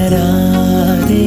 വരാതെ